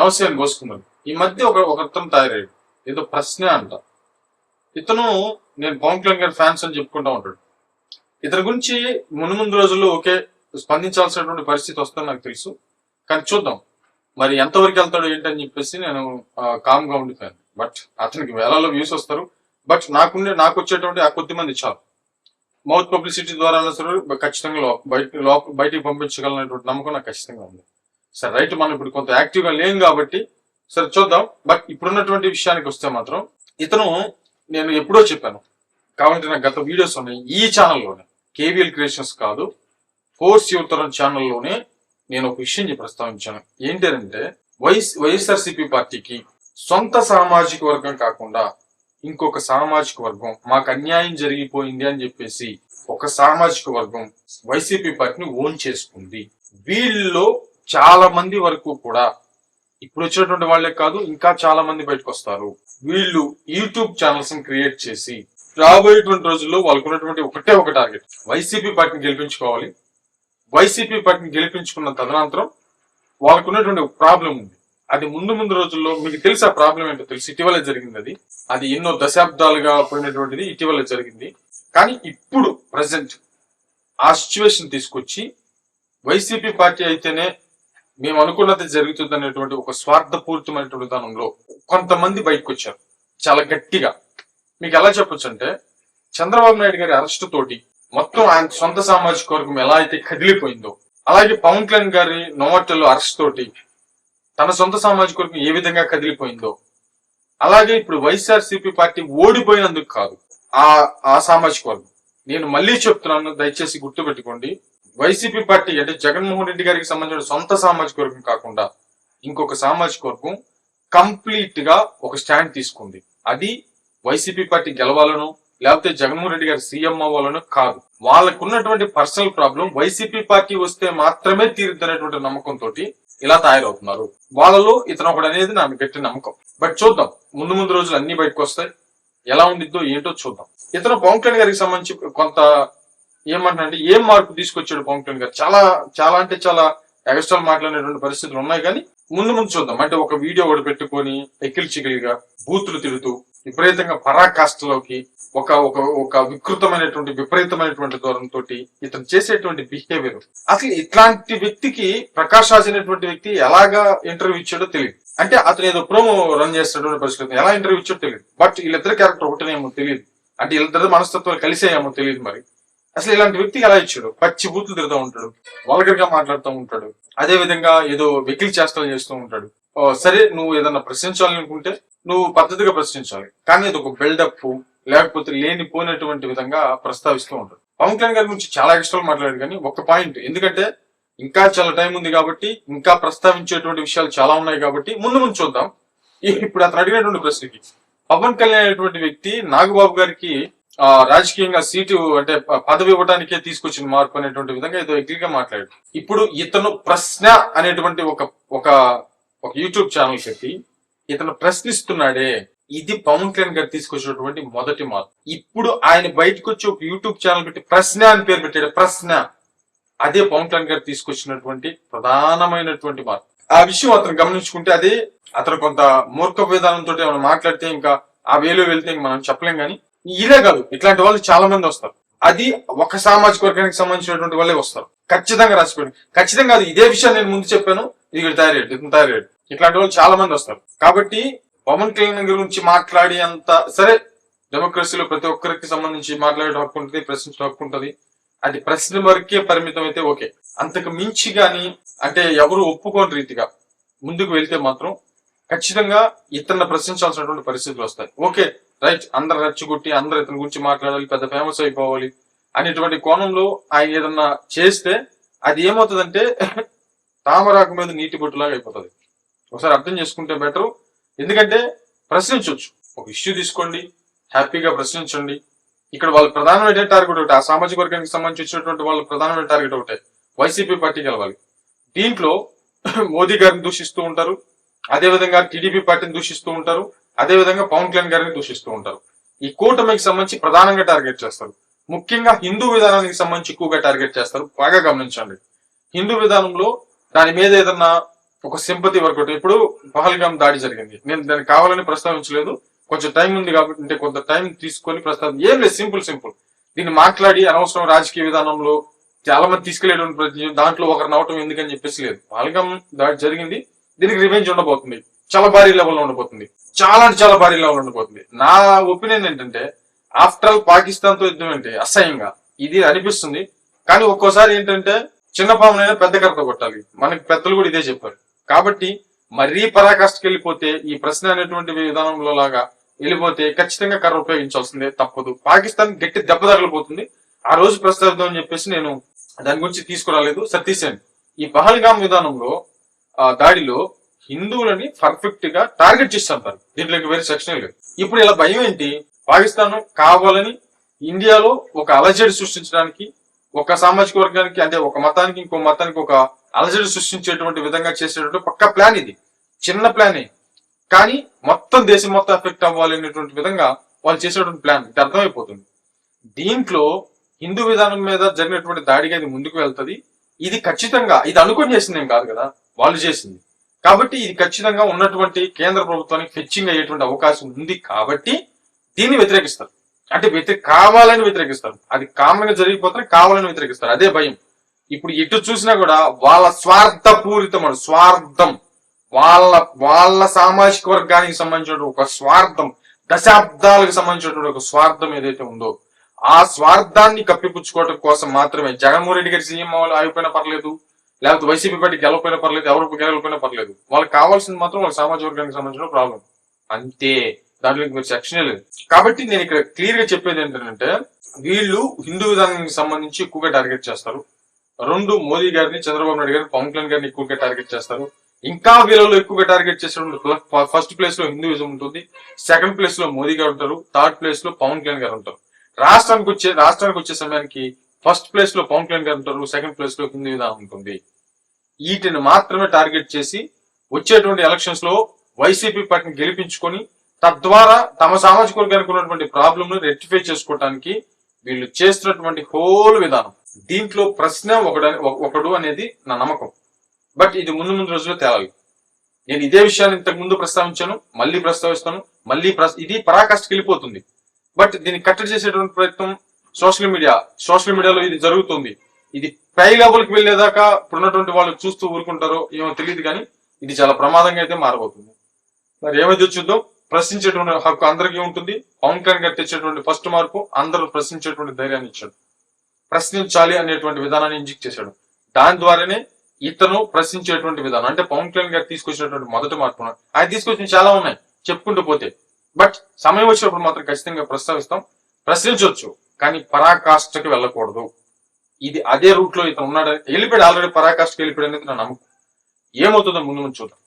నమస్తే అని కోసుకున్నాడు. ఈ మధ్య ఒక ఒక తయారయ్యాడు. ఏదో ప్రశ్న అంట. ఇతను నేను పవన్ కళ్యాణ్ గారి ఫ్యాన్స్ అని చెప్పుకుంటా ఉంటాడు. ఇతని గురించి మును ముందు రోజుల్లో ఓకే స్పందించాల్సినటువంటి పరిస్థితి వస్తుందని నాకు తెలుసు. కానీ చూద్దాం. మరి ఎంతవరకు వెళ్తాడు ఏంటని చెప్పేసి నేను కామ్గా ఉండిపోయాను. బట్ అతనికి వేలలో వ్యూస్ వస్తారు. బట్ నాకుండే నాకు వచ్చేటువంటి ఆ కొద్ది మంది చాలు. మౌత్ పబ్లిసిటీ ద్వారా సరే ఖచ్చితంగా బయట బయటికి పంపించగలనటువంటి నమ్మకం నాకు ఖచ్చితంగా ఉంది. సరే రైట్ మనం ఇప్పుడు కొంత యాక్టివ్గా లేం కాబట్టి సరే చూద్దాం. బట్ ఇప్పుడున్నటువంటి విషయానికి వస్తే మాత్రం ఇతను నేను ఎప్పుడో చెప్పాను. కాబట్టి నాకు గత వీడియోస్ ఉన్నాయి. ఈ ఛానల్లోనే కేవీఎల్ క్రియేషన్స్ కాదు ఫోర్స్ యువతరం ఛానల్లోనే నేను ఒక విషయం ప్రస్తావించాను. ఏంటంటే వైఎస్ వైఎస్ఆర్సీపీ పార్టీకి సొంత సామాజిక వర్గం కాకుండా ఇంకొక సామాజిక వర్గం మాకు అన్యాయం జరిగిపోయింది అని చెప్పేసి ఒక సామాజిక వర్గం వైసీపీ పార్టీని ఓన్ చేసుకుంది. వీళ్ళలో చాలా మంది వరకు కూడా ఇప్పుడు వచ్చినటువంటి వాళ్ళే కాదు ఇంకా చాలా మంది బయటకు వస్తారు. వీళ్ళు యూట్యూబ్ ఛానల్స్ క్రియేట్ చేసి రాబోయేటువంటి రోజుల్లో వాళ్ళకు ఉన్నటువంటి ఒకటే ఒక టార్గెట్ వైసీపీ పార్టీని గెలిపించుకోవాలి. వైసీపీ పార్టీని గెలిపించుకున్న తదనంతరం వాళ్ళకు ఉన్నటువంటి ఒక ప్రాబ్లం ఉంది. అది ముందు ముందు రోజుల్లో మీకు తెలిసి ఆ ప్రాబ్లం ఏంటో తెలుసు? ఇటీవల జరిగింది అది. అది ఎన్నో దశాబ్దాలుగా పోయినటువంటిది ఇటీవల జరిగింది. కానీ ఇప్పుడు ప్రజెంట్ ఆ సిచ్యువేషన్ తీసుకొచ్చి వైసీపీ పార్టీ అయితేనే మేము అనుకున్నది జరుగుతుంది అనేటువంటి ఒక స్వార్థపూరితమైనటువంటి విధానంలో కొంతమంది బయటకు వచ్చారు చాలా గట్టిగా. మీకు ఎలా చెప్పొచ్చు అంటే చంద్రబాబు నాయుడు గారి అరెస్ట్ తోటి మొత్తం ఆయన సొంత సామాజిక వర్గం ఎలా అయితే కదిలిపోయిందో అలాగే పవన్ కళ్యాణ్ గారి నోవటల్లో అరెస్ట్ తోటి తన సొంత సామాజిక వర్గం ఏ విధంగా కదిలిపోయిందో అలాగే ఇప్పుడు వైఎస్ఆర్సీపీ పార్టీ ఓడిపోయినందుకు కాదు ఆ ఆ సామాజిక వర్గం. నేను మళ్ళీ చెప్తున్నాను దయచేసి గుర్తుపెట్టుకోండి. వైసీపీ పార్టీ అంటే జగన్మోహన్ రెడ్డి గారికి సంబంధించిన సొంత సామాజిక వర్గం కాకుండా ఇంకొక సామాజిక వర్గం కంప్లీట్గా ఒక స్టాండ్ తీసుకుంది. అది వైసీపీ పార్టీ గెలవాలను లేకపోతే జగన్మోహన్ రెడ్డి గారు సీఎం అవ్వాలను కాదు. వాళ్ళకున్నటువంటి పర్సనల్ ప్రాబ్లం వైసీపీ పార్టీ వస్తే మాత్రమే తీరుద్దనేటువంటి నమ్మకంతో ఇలా తయారవుతున్నారు. వాళ్ళలో ఇతను ఒకడు అనేది నాకు గట్టి నమ్మకం. బట్ చూద్దాం ముందు ముందు రోజులు అన్ని బయటకు వస్తాయి. ఎలా ఉండిద్దో ఏంటో చూద్దాం. ఇతను పవన్ కళ్యాణ్ గారికి సంబంధించి కొంత ఏమంటారంటే ఏం మార్పు తీసుకొచ్చాడు పవన్ కళ్యాణ్ గారు? చాలా చాలా అంటే చాలా ఎగస్ట్రాల్ మాట్లాడేటువంటి పరిస్థితులు ఉన్నాయి కానీ ముందు ముందు చూద్దాం. అంటే ఒక వీడియో ఒకటి పెట్టుకొని ఎక్కిలి చికిలిగా బూతులు తిడుతూ విపరీతంగా పరాకాష్ఠలోకి ఒక ఒక ఒక వికృతమైనటువంటి విపరీతమైనటువంటి దూరంతో ఇతను చేసేటువంటి బిహేవియర్ అసలు ఇట్లాంటి వ్యక్తికి ప్రకాష్ రాజ్ అనేటువంటి వ్యక్తి ఎలాగా ఇంటర్వ్యూ ఇచ్చాడో తెలియదు. అంటే అతను ఏదో ప్రోమో రన్ చేస్తున్నటువంటి పరిస్థితి ఎలా ఇంటర్వ్యూ ఇచ్చాడో తెలియదు. బట్ వీళ్ళిద్దరు క్యారెక్టర్ ఒకటేమో తెలియదు. అంటే వీళ్ళిద్దరు మనస్తత్వాలు కలిసేయేమో తెలియదు మరి. అసలు ఇలాంటి వ్యక్తికి ఎలా ఇచ్చాడు? పచ్చి బూతులు తిరుగుతూ ఉంటాడు వల్గర్గా మాట్లాడుతూ ఉంటాడు అదే విధంగా ఏదో వెకిలి చేష్టలు చేస్తూ ఉంటాడు. ఓ, సరే నువ్వు ఏదన్నా ప్రశ్నించాలనుకుంటే నువ్వు పద్ధతిగా ప్రశ్నించాలి. కానీ అది ఒక బిల్డప్ లేకపోతే లేని పోయినటువంటి విధంగా ప్రస్తావిస్తూ ఉంటాడు. పవన్ కళ్యాణ్ గారి గురించి చాలా ఎక్స్ట్రా మాట్లాడాడు కానీ ఒక పాయింట్ ఎందుకంటే ఇంకా చాలా టైం ఉంది కాబట్టి ఇంకా ప్రస్తావించేటువంటి విషయాలు చాలా ఉన్నాయి కాబట్టి ముందు ముందు చూద్దాం. ఇప్పుడు అతను అడిగినటువంటి ప్రశ్నకి పవన్ కళ్యాణ్ అనేటువంటి వ్యక్తి నాగబాబు గారికి రాజకీయంగా సీటు అంటే పదవి ఇవ్వడానికే తీసుకొచ్చిన మార్పు అనేటువంటి విధంగా ఏదో ఎగ్లిగా మాట్లాడాడు ఇప్పుడు ఇతను ప్రశ్న అనేటువంటి ఒక ఒక ఒక యూట్యూబ్ ఛానల్ పెట్టి ఇతను ప్రశ్నిస్తున్నాడే ఇది పవన్ కళ్యాణ్ గారు తీసుకొచ్చినటువంటి మొదటి మార్పు. ఇప్పుడు ఆయన బయటకు వచ్చి ఒక యూట్యూబ్ ఛానల్ పెట్టి ప్రశ్న అని పేరు పెట్టాడు ప్రశ్న. అదే పవన్ కళ్యాణ్ గారు తీసుకొచ్చినటువంటి ప్రధానమైనటువంటి మార్పు. ఆ విషయం అతను గమనించుకుంటే అదే అతను కొంత మూర్ఖ విధానంతో ఏమైనా మాట్లాడితే ఇంకా ఆ వేలో వెళ్తే మనం చెప్పలేం కానీ ఇదే కాదు ఇట్లాంటి వాళ్ళు చాలా మంది వస్తారు. అది ఒక సామాజిక వర్గానికి సంబంధించినటువంటి వాళ్ళే వస్తారు. ఖచ్చితంగా రాసిపోయింది ఖచ్చితంగా అది ఇదే విషయం నేను ముందు చెప్పాను ఇది ఇక్కడ తయారయ్యాడు ఇతను తయారయ్యాడు. ఇట్లాంటి వాళ్ళు చాలా మంది వస్తారు. కాబట్టి పవన్ కళ్యాణ్ గురించి మాట్లాడి అంత సరే డెమోక్రసీలో ప్రతి ఒక్కరికి సంబంధించి మాట్లాడే హక్కు ఉంటుంది ప్రశ్నించే హక్కు ఉంటుంది. అది ప్రశ్న వరకే పరిమితం అయితే ఓకే. అంతకు మించి గాని అంటే ఎవరు ఒప్పుకోని రీతిగా ముందుకు వెళ్తే మాత్రం ఖచ్చితంగా ఇతన్ని ప్రశ్నించాల్సినటువంటి పరిస్థితులు వస్తాయి. ఓకే రైట్ అందరు రెచ్చగొట్టి అందరు ఇతని గురించి మాట్లాడాలి పెద్ద ఫేమస్ అయిపోవాలి అనేటువంటి కోణంలో ఆయన ఏదన్నా చేస్తే అది ఏమవుతుందంటే తామరాకు మీద నీటి బొట్టులాగా అయిపోతుంది. ఒకసారి అర్థం చేసుకుంటే బెటర్. ఎందుకంటే ప్రశ్నించవచ్చు ఒక ఇష్యూ తీసుకోండి హ్యాపీగా ప్రశ్నించండి. ఇక్కడ వాళ్ళ ప్రధానమైన టార్గెట్ ఒకటి ఆ సామాజిక వర్గానికి సంబంధించి వచ్చినటువంటి వాళ్ళ ప్రధానమైన టార్గెట్ ఒకటే. వైసీపీ పార్టీ గెలవాలి. దీంట్లో మోదీ గారిని దూషిస్తూ ఉంటారు. అదే విధంగా టీడీపీ పార్టీని దూషిస్తూ ఉంటారు. అదే విధంగా పవన్ కళ్యాణ్ గారిని దూషిస్తూ ఉంటారు. ఈ కూటమికి సంబంధించి ప్రధానంగా టార్గెట్ చేస్తారు. ముఖ్యంగా హిందూ విధానానికి సంబంధించి ఎక్కువగా టార్గెట్ చేస్తారు. బాగా గమనించండి. హిందూ విధానంలో దాని మీద ఏదన్నా ఒక సింపతి వర్కౌట్ ఇప్పుడు పహల్గామ్ దాడి జరిగింది. నేను దాన్ని కావాలని ప్రస్తావించలేదు. కొంచెం టైం ఉంది కాబట్టి అంటే కొంత టైం తీసుకొని ప్రస్తావం ఏం లేదు. Simple simple. దీన్ని మాట్లాడి అనవసరం రాజకీయ విధానంలో చాలా మంది తీసుకెళ్ళేటువంటి దాంట్లో ఒకరిని అవటం ఎందుకని చెప్పేసి లేదు. పహల్గామ్ దాడి జరిగింది. దీనికి రివెంజ్ ఉండబోతుంది. చాలా భారీ లెవెల్లో ఉండిపోతుంది. చాలా అంటే చాలా భారీ లెవెల్ ఉండిపోతుంది. నా ఒపీనియన్ ఏంటంటే ఆఫ్టర్ ఆల్ పాకిస్తాన్తో యుద్ధం ఏంటి? అసహ్యంగా. ఇది అనిపిస్తుంది. కానీ ఒక్కోసారి ఏంటంటే చిన్న పామునైనా పెద్ద కర్రతో కొట్టాలి. మనకి పెద్దలు కూడా ఇదే చెప్పారు. కాబట్టి మరీ పరాకాష్ఠకి వెళ్ళిపోతే ఈ ప్రశ్న అనేటువంటి విధానంలో లాగా వెళ్ళిపోతే ఖచ్చితంగా కర్ర ఉపయోగించాల్సిందే తప్పదు. పాకిస్తాన్ గట్టి దెబ్బ తగలిపోతుంది. ఆ రోజు ప్రస్తావిద్దాం అని చెప్పేసి నేను దాని గురించి తీసుకురాలేదు. సతీశన్ ఈ పహల్గామ్ విధానంలో ఆ దాడిలో హిందువులని పర్ఫెక్ట్గా టార్గెట్ చేసి దీంట్లోకి వేరే సెక్షన్ లేదు. ఇప్పుడు ఇలా భయం ఏంటి? పాకిస్తాన్ కావాలని ఇండియాలో ఒక అలజడి సృష్టించడానికి ఒక సామాజిక వర్గానికి అంటే ఒక మతానికి ఇంకో మతానికి ఒక అలజడి సృష్టించేటువంటి విధంగా చేసేటువంటి పక్క ప్లాన్ ఇది. చిన్న ప్లానే కానీ మొత్తం దేశం మొత్తం ఎఫెక్ట్ అవ్వాలి అనేటువంటి విధంగా వాళ్ళు చేసేటువంటి ప్లాన్ ఇది అర్థమైపోతుంది. దీంట్లో హిందూ విధానం మీద జరిగినటువంటి దాడిగా ఇది ముందుకు వెళ్తుంది. ఇది ఖచ్చితంగా ఇది అనుకుని చేసింది ఏం కాదు కదా? వాళ్ళు చేసింది. కాబట్టి ఇది ఖచ్చితంగా ఉన్నటువంటి కేంద్ర ప్రభుత్వానికి ఫెచ్చింగ్ అయ్యేటువంటి అవకాశం ఉంది కాబట్టి దీన్ని వ్యతిరేకిస్తారు. అంటే వ్యతి కావాలని వ్యతిరేకిస్తారు. అది కామన్గా జరిగిపోతే కావాలని వ్యతిరేకిస్తారు. అదే భయం. ఇప్పుడు ఎటు చూసినా కూడా వాళ్ళ స్వార్థపూరితం స్వార్థం. వాళ్ళ వాళ్ళ సామాజిక వర్గానికి సంబంధించిన ఒక స్వార్థం దశాబ్దాలకు సంబంధించినటువంటి ఒక స్వార్థం ఏదైతే ఉందో ఆ స్వార్థాన్ని కప్పిపుచ్చుకోవడం కోసం మాత్రమే జగన్మోహన్ రెడ్డి గారి సీఎం అయిపోయినా పర్లేదు. లేకపోతే వైసీపీ పార్టీ గెలవపోయినా పర్లేదు ఎవరు గెలవకపోయినా పర్లేదు. వాళ్ళకి కావాల్సింది మాత్రం వాళ్ళ సామాజిక వర్గానికి సంబంధించిన ప్రాబ్లం అంతే. దాంట్లో మీరు సెక్షనే లేదు. కాబట్టి నేను ఇక్కడ క్లియర్గా చెప్పేది ఏంటంటే వీళ్ళు హిందూ విధానానికి సంబంధించి ఎక్కువగా టార్గెట్ చేస్తారు. రెండు మోదీ గారిని చంద్రబాబు నాయుడు గారిని పవన్ కళ్యాణ్ గారిని ఎక్కువగా టార్గెట్ చేస్తారు. ఇంకా వీళ్ళలో ఎక్కువగా టార్గెట్ చేసేటువంటి ఫస్ట్ ప్లేస్లో హిందూయిజం ఉంటుంది. సెకండ్ ప్లేస్లో మోదీ గారు ఉంటారు. థర్డ్ ప్లేస్లో పవన్ కళ్యాణ్ గారు ఉంటారు. రాష్ట్రానికి వచ్చే రాష్ట్రానికి వచ్చే సమయానికి ఫస్ట్ ప్లేస్లో పవన్ కళ్యాణ్ గారు ఉంటారు సెకండ్ ప్లేస్లో హిందూ విధానం ఉంటుంది. వీటిని మాత్రమే టార్గెట్ చేసి వచ్చేటువంటి ఎలక్షన్స్లో వైసీపీ పార్టీని గెలిపించుకొని తద్వారా తమ సామాజిక వర్గానికి ఉన్నటువంటి ప్రాబ్లమ్ను రెక్టిఫై చేసుకోవడానికి వీళ్ళు చేస్తున్నటువంటి హోల్ విధానం. దీంట్లో ప్రశ్న ఒకడు ఒకడు అనేది నా నమ్మకం. బట్ ఇది ముందు ముందు రోజుల్లో తేలాలి. నేను ఇదే విషయాన్ని ఇంతకు ముందు ప్రస్తావించాను మళ్ళీ ప్రస్తావిస్తాను మళ్ళీ ఇది పరాకాష్ఠకి వెళ్ళిపోతుంది. బట్ దీన్ని కట్టడి చేసేటువంటి ప్రయత్నం సోషల్ మీడియా సోషల్ మీడియాలో ఇది జరుగుతుంది. ఇది పై లెవెల్కి వెళ్ళేదాకా ఇప్పుడున్నటువంటి వాళ్ళు చూస్తూ ఊరుకుంటారో ఏమో తెలియదు కానీ ఇది చాలా ప్రమాదంగా అయితే మారబోతుంది. మరి ఏమైతే చూద్దాం? ప్రశ్నించేటువంటి హక్కు అందరికీ ఉంటుంది. పవన్ కళ్యాణ్ గారు తెచ్చేటువంటి ఫస్ట్ మార్పు అందరూ ప్రశ్నించేటువంటి ధైర్యాన్ని ఇచ్చాడు. ప్రశ్నించాలి అనేటువంటి విధానాన్ని ఇంజెక్ట్ చేశాడు. దాని ద్వారానే ఇతను ప్రశ్నించేటువంటి విధానం అంటే పవన్ కళ్యాణ్ గారు తీసుకొచ్చినటువంటి మొదటి మార్పు ఆయన తీసుకొచ్చిన చాలా ఉన్నాయి చెప్పుకుంటూ పోతే. బట్ సమయం వచ్చినప్పుడు మాత్రం ఖచ్చితంగా ప్రస్తావిస్తాం. ప్రశ్నించవచ్చు. కానీ పరాకాష్ఠకి వెళ్ళకూడదు. ఇది అదే రూట్లో ఇతను ఉన్నాడు. వెళ్ళిపోయాడు. ఆల్రెడీ పరాకాష్ఠకి వెళ్ళిపోయాడు అనేది నా నమ్మకం. ఏమవుతుందో ముందు ముందు చూద్దాం.